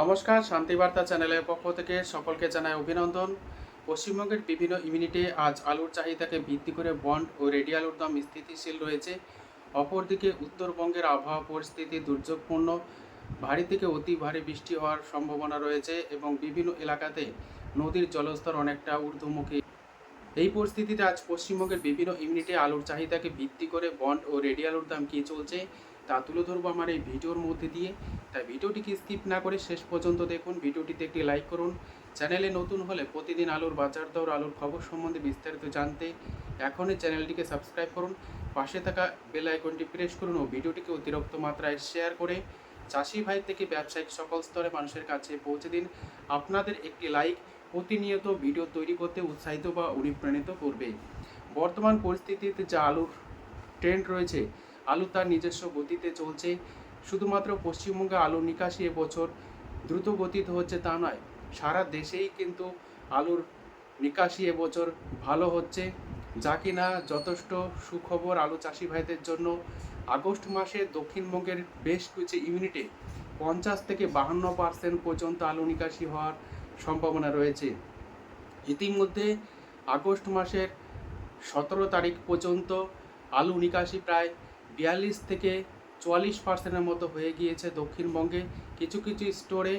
নমস্কার, শান্তিবার্তা চ্যানেলের পক্ষ থেকে সকলকে জানায় অভিনন্দন। পশ্চিমবঙ্গের বিভিন্ন ইউনিটে আজ আলুর চাহিদাকে ভিত্তি করে বন্ড ও রেডি আলুর দাম স্থিতিশীল রয়েছে। অপরদিকে উত্তরবঙ্গের আবহাওয়া পরিস্থিতি দুর্যোগপূর্ণ। ভারী থেকে অতি ভারী বৃষ্টি হওয়ার সম্ভাবনা রয়েছে এবং বিভিন্ন এলাকাতে নদীর জলস্তর অনেকটা ঊর্ধ্বমুখী। এই পরিস্থিতিতে আজ পশ্চিমবঙ্গের বিভিন্ন ইউনিটে আলুর চাহিদাকে ভিত্তি করে বন্ড ও রেডি আলুর দাম কী চলছে, তা তুলে ধরবো আমার এই ভিডিওর মধ্যে দিয়ে। তাই ভিডিওটিকে স্কিপ না করে শেষ পর্যন্ত দেখুন, ভিডিওটিতে একটি লাইক করুন। চ্যানেলে নতুন হলে প্রতিদিন আলুর বাজার দর, আলুর খবর সম্বন্ধে বিস্তারিত জানতে এখনই চ্যানেলটিকে সাবস্ক্রাইব করুন। পাশে থাকা বেল আইকনটি প্রেস করুন ও ভিডিওটিকে অতিরিক্ত মাত্রায় শেয়ার করে চাষি ভাই থেকে ব্যবসায়িক সকল স্তরে মানুষের কাছে পৌঁছে দিন। আপনাদের একটি লাইক প্রতিনিয়ত ভিডিও তৈরি করতে উৎসাহিত বা অনুপ্রাণিত করবে। বর্তমান পরিস্থিতিতে যা আলুর ট্রেন্ড রয়েছে, আলু তার নিজস্ব গতিতে চলছে। শুধুমাত্র পশ্চিমবঙ্গে আলুর নিকাশি এবছর দ্রুত গতিতে হচ্ছে তা নয়, সারা দেশেই কিন্তু আলুর নিকাশি এবছর ভালো হচ্ছে। যা কিনা যথেষ্ট সুখবর আলু চাষি ভাইদের জন্য। আগস্ট মাসে দক্ষিণবঙ্গের বেশ কিছু ইউনিটে পঞ্চাশ থেকে বাহান্ন পার্সেন্ট পর্যন্ত আলু নিকাশি হওয়ার সম্ভাবনা রয়েছে। ইতিমধ্যে আগস্ট মাসের সতেরো তারিখ পর্যন্ত আলু নিকাশি প্রায় বিয়াল্লিশ থেকে চুয়াল্লিশ পার্সেন্টের মতো হয়ে গিয়েছে দক্ষিণবঙ্গে। কিছু কিছু স্টোরে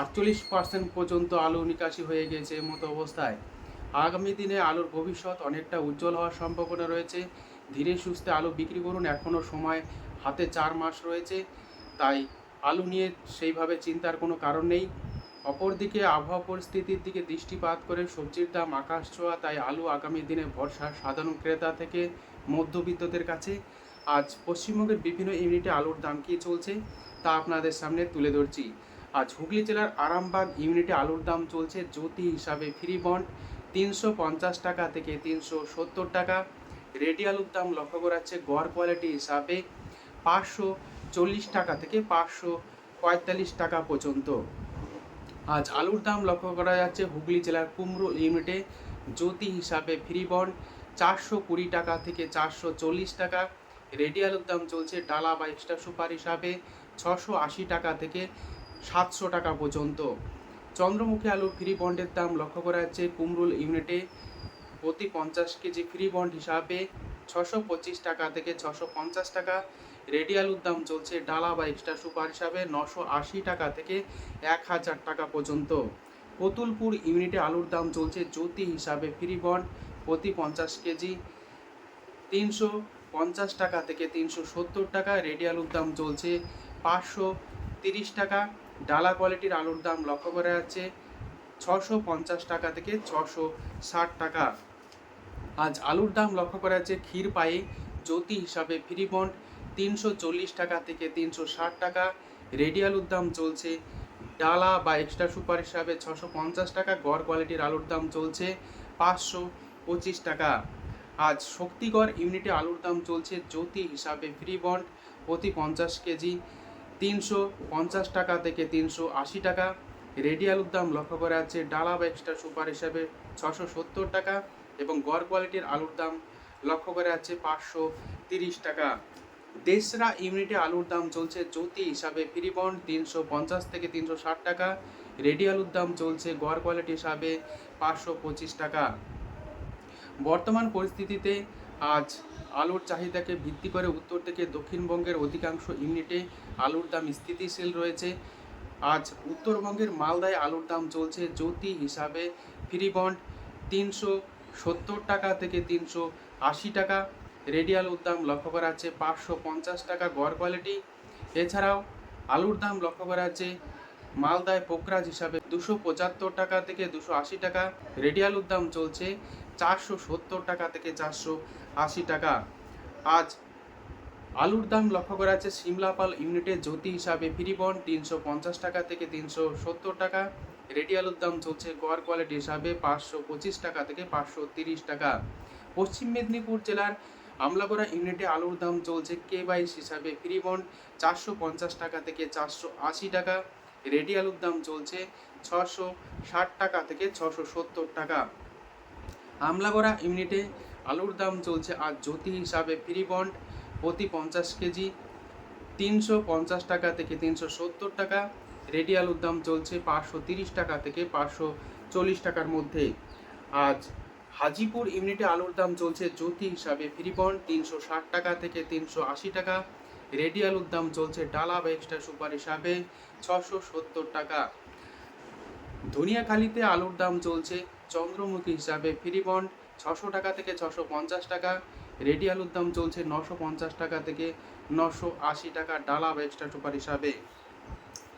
আটচল্লিশ পার্সেন্ট পর্যন্ত আলু নিকাশি হয়ে গিয়েছে এর মতো অবস্থায়। আগামী দিনে আলুর ভবিষ্যৎ অনেকটা উজ্জ্বল হওয়ার সম্ভাবনা রয়েছে। ধীরে সুস্থে আলু বিক্রি করুন এখনও সময় হাতে চার মাস রয়েছে। তাই আলু নিয়ে সেইভাবে চিন্তার কোনো কারণ নেই। অপরদিকে আবহাওয়া পরিস্থিতির দিকে দৃষ্টিপাত করে সবজির দাম আকাশ ছোঁয়া, তাই আলু আগামী দিনে ভরসা সাধারণ ক্রেতা থেকে মধ্যবিত্তদের কাছে। আজ পশ্চিমবঙ্গের বিভিন্ন ইউনিটে আলুর দাম কী চলছে, তা আপনাদের সামনে তুলে ধরছি। আজ হুগলি জেলার আরামবাগ ইউনিটে আলুর দাম চলছে জ্যোতি হিসাবে ফ্রি বন্ড, তিনশো পঞ্চাশ টাকা থেকে তিনশো সত্তর টাকা। রেডি আলুর দাম লক্ষ্য করা যাচ্ছে গড় কোয়ালিটি হিসাবে পাঁচশো চল্লিশ টাকা থেকে পাঁচশো পঁয়তাল্লিশ টাকা পর্যন্ত। আজ আলুর দাম লক্ষ্য করা যাচ্ছে। হুগলি জেলার কুমড়ো ইউনিটে জ্যোতি হিসাবে ফ্রি বন্ড চারশো কুড়ি টাকা থেকে চারশো চল্লিশ টাকা। রেডি আলুর দাম চলছে ডালা বা এক্সট্রা সুপার হিসাবে ছশো আশি টাকা থেকে সাতশো টাকা পর্যন্ত। চন্দ্রমুখী আলুর ফ্রি বন্ডের দাম লক্ষ্য করা যাচ্ছে। কুমরুল ইউনিটে প্রতি পঞ্চাশ কেজি ফ্রি বন্ড হিসাবে ছশো পঁচিশ টাকা থেকে ছশো পঞ্চাশ টাকা। রেডি আলুর দাম চলছে ডালা বা এক্সট্রা সুপার হিসাবে নশো আশি টাকা থেকে এক হাজার টাকা পর্যন্ত। কতুলপুর ইউনিটে আলুর দাম চলছে জ্যোতি হিসাবে ফ্রি বন্ড প্রতি পঞ্চাশ কেজি। তিনশো পঞ্চাশ টাকা থেকে তিনশো সত্তর টাকা রেডি আলুর দাম চলছে পাঁচশো তিরিশ টাকা। ডালা কোয়ালিটির আলুর দাম লক্ষ্য করা যাচ্ছে ছশো পঞ্চাশ টাকা থেকে ছশো ষাট টাকা। আজ আলুর দাম লক্ষ্য করা যাচ্ছে ক্ষীর পায়ে জ্যোতি হিসাবে ফ্রি বন্ড তিনশো চল্লিশ টাকা থেকে তিনশো ষাট টাকা। রেডি আলুর দাম চলছে। ডালা বা এক্সট্রা সুপার হিসাবে ছশো পঞ্চাশ টাকা, গড় কোয়ালিটির আলুর দাম চলছে পাঁচশো পঁচিশ টাকা। আজ শক্তিগড় ইউনিটে আলুর দাম চলছে জ্যোতি হিসাবে ফ্রি বন্ড প্রতি পঞ্চাশ কেজি তিনশো পঞ্চাশ টাকা থেকে তিনশো আশি টাকা। রেডি আলুর দাম লক্ষ্য করা যাচ্ছে ডালা বা এক্সট্রা সুপার হিসাবে ছশো সত্তর টাকা এবং গড় কোয়ালিটির আলুর দাম লক্ষ্য করা যাচ্ছে পাঁচশো তিরিশ টাকা। দেশরা ইউনিটে আলুর দাম চলছে জ্যোতি হিসাবে ফ্রি বন্ড তিনশো পঞ্চাশ থেকে তিনশো ষাট টাকা। রেডি আলুর দাম চলছে গড় কোয়ালিটি হিসাবে পাঁচশো পঁচিশ টাকা। বর্তমান পরিস্থিতিতে আজ আলুর চাহিদাকে ভিত্তি করে উত্তর থেকে দক্ষিণবঙ্গের অধিকাংশ ইউনিটে আলুর দাম স্থিতিশীল রয়েছে। আজ উত্তরবঙ্গের মালদায় আলুর দাম চলছে জ্যোতি হিসাবে ফ্রি বন্ড তিনশো সত্তর টাকা থেকে তিনশো আশি টাকা। রেডি আলুর দাম লক্ষ্য করা যাচ্ছে পাঁচশো পঞ্চাশ টাকা গড় কোয়ালিটি। এছাড়াও আলুর দাম লক্ষ্য করা যাচ্ছে মালদায় পোকরাজ হিসাবে দুশো পঁচাত্তর টাকা থেকে দুশো আশি টাকা রেডি আলুর দাম চলছে চারশো সত্তর টাকা থেকে চারশো আশি টাকা। আজ আলুর দাম লক্ষ্য করা যাচ্ছে সিমলাপাল ইউনিটের জ্যোতি হিসাবে ফ্রি বন্ড তিনশো পঞ্চাশ টাকা থেকে তিনশো সত্তর টাকা রেডি দাম চলছে গড় কোয়ালিটি হিসাবে পাঁচশো পঁচিশ টাকা থেকে পাঁচশো তিরিশ টাকা। পশ্চিম মেদিনীপুর জেলার আমলাগড়া ইউনিটে আলুর দাম চলছে কে বাইশ হিসাবে। ফ্রি বন্ড চারশো পঞ্চাশ টাকা থেকে চারশো আশি টাকা। রেডি আলুর দাম চলছে ছশো ষাট টাকা থেকে ছশো সত্তর টাকা। আমলাগড়া ইউনিটে আলুর দাম চলছে আজ জ্যোতি হিসাবে। ফ্রি বন্ড প্রতি পঞ্চাশ কেজি তিনশো পঞ্চাশ টাকা থেকে তিনশো সত্তর টাকা। রেডি আলুর দাম চলছে পাঁচশো তিরিশ টাকা থেকে পাঁচশো চল্লিশ টাকার মধ্যে। আজ হাজিপুর ইউনিটে আলুর দাম চলছে জ্যোতি হিসাবে ফ্রিবন তিনশো ষাট টাকা থেকে তিনশো আশি টাকা। রেডি আলুর দাম চলছে ডালা বা এক্সট্রা সুপার হিসাবে ছশো সত্তর টাকা। ধনিয়াখালিতে আলুর দাম চলছে চন্দ্রমুখী হিসাবে ফ্রিবন্ড ছশো টাকা থেকে ছশো পঞ্চাশ টাকা। রেডি আলুর দাম চলছে নশো পঞ্চাশ টাকা থেকে নশো আশি টাকা ডালা বা এক্সট্রা সুপার হিসাবে।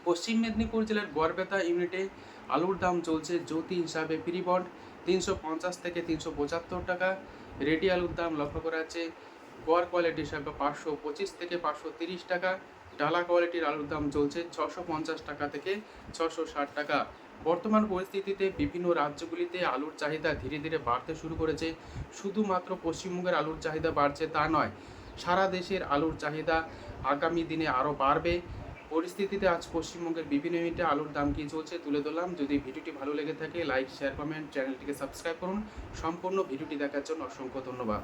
পশ্চিম মেদিনীপুর জেলার গড়বেতা ইউনিটে আলুর দাম চলছে জ্যোতি হিসাবে ফ্রিবন্ড তিনশো পঞ্চাশ থেকে তিনশো পঁচাত্তর টাকা। রেডি আলুর দাম লক্ষ্য করা যাচ্ছে গড় কোয়ালিটি হিসাবে পাঁচশো পঁচিশ থেকে পাঁচশো তিরিশ টাকা। ডালা কোয়ালিটির আলুর দাম চলছে ছশো পঞ্চাশ টাকা থেকে ছশো ষাট টাকা। বর্তমান পরিস্থিতিতে বিভিন্ন রাজ্যগুলিতে আলুর চাহিদা ধীরে ধীরে বাড়তে শুরু করেছে। শুধুমাত্র পশ্চিমবঙ্গের আলুর চাহিদা বাড়ছে তা নয়, সারা দেশের আলুর চাহিদা আগামী দিনে আরও বাড়বে। পরিস্থিতিতে আজ পশ্চিমবঙ্গের বিভিন্ন ইউনিটে আলুর দাম কী চলছে তুলে ধরলাম। যদি ভিডিওটি ভালো লেগে থাকে, লাইক শেয়ার কমেন্ট চ্যানেলটিকে সাবস্ক্রাইব করুন। সম্পূর্ণ ভিডিওটি দেখার জন্য অসংখ্য ধন্যবাদ।